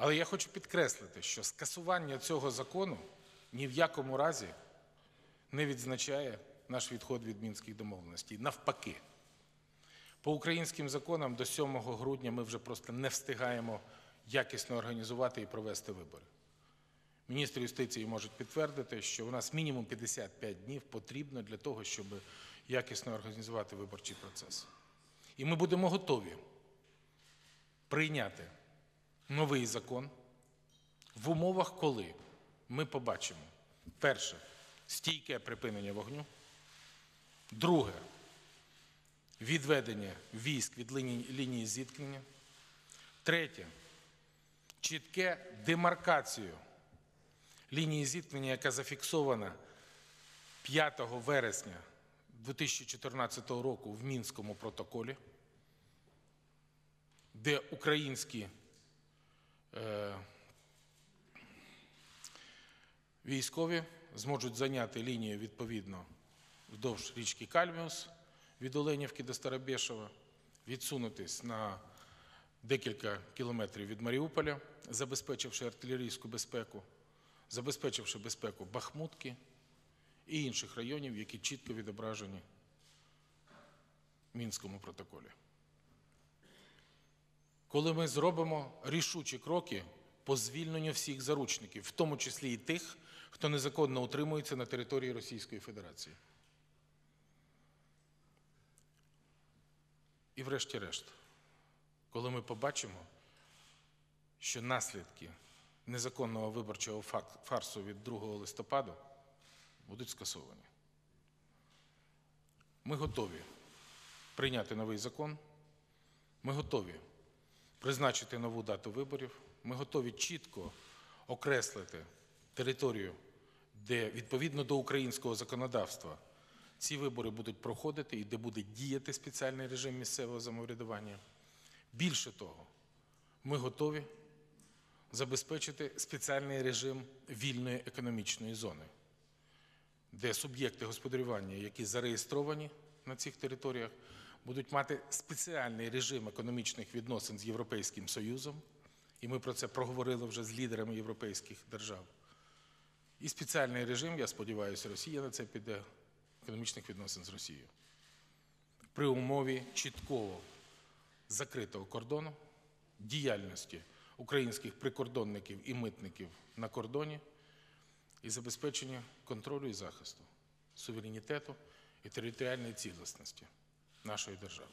Але я хочу підкреслити, що скасування цього закону ні в якому разі не відзначає наш відход від мінських домовленостей. Навпаки, по українським законам до 7 грудня ми вже просто не встигаємо якісно організувати і провести вибори. Міністр юстиції можуть підтвердити, що у нас мінімум 55 днів потрібно для того, щоб якісно організувати виборчий процес. І ми будемо готові прийняти новий закон. В умовах, коли? Ми побачимо. Перше стійке припинення вогню, друге відведення військ від лінії, зіткнення, третє чітке демаркацію лінії зіткнення, яка зафіксована 5 вересня 2014 року в Мінському протоколі, де українські військові зможуть зайняти лінію відповідно вдовж річки Кальміус від Оленівки до Старобєшева, відсунутись на декілька кілометрів від Маріуполя, забезпечивши артилерійську безпеку, забезпечивши безпеку Бахмутки і інших районів, які чітко відображені в Мінському протоколі. Коли ми зробимо рішучі кроки по звільненню всіх заручників, в тому числі і тих, хто незаконно утримується на території Російської Федерації. І врешті-решт, коли ми побачимо, що наслідки незаконного виборчого фарсу від 2 листопаду будуть скасовані. Ми готові прийняти новий закон, ми готові призначити нову дату виборів, ми готові чітко окреслити територію, де відповідно до українського законодавства ці вибори будуть проходити і де буде діяти спеціальний режим місцевого самоврядування. Більше того, ми готові забезпечити спеціальний режим вільної економічної зони, де суб'єкти господарювання, які зареєстровані на цих територіях, будуть мати спеціальний режим економічних відносин з Європейським Союзом, і ми про це проговорили вже з лідерами європейських держав. І спеціальний режим, я сподіваюся, Росія на це піде економічних відносин з Росією. При умові чіткого закритого кордону, діяльності українських прикордонників і митників на кордоні і забезпечення контролю і захисту суверенітету і територіальної цілісності нашої держави.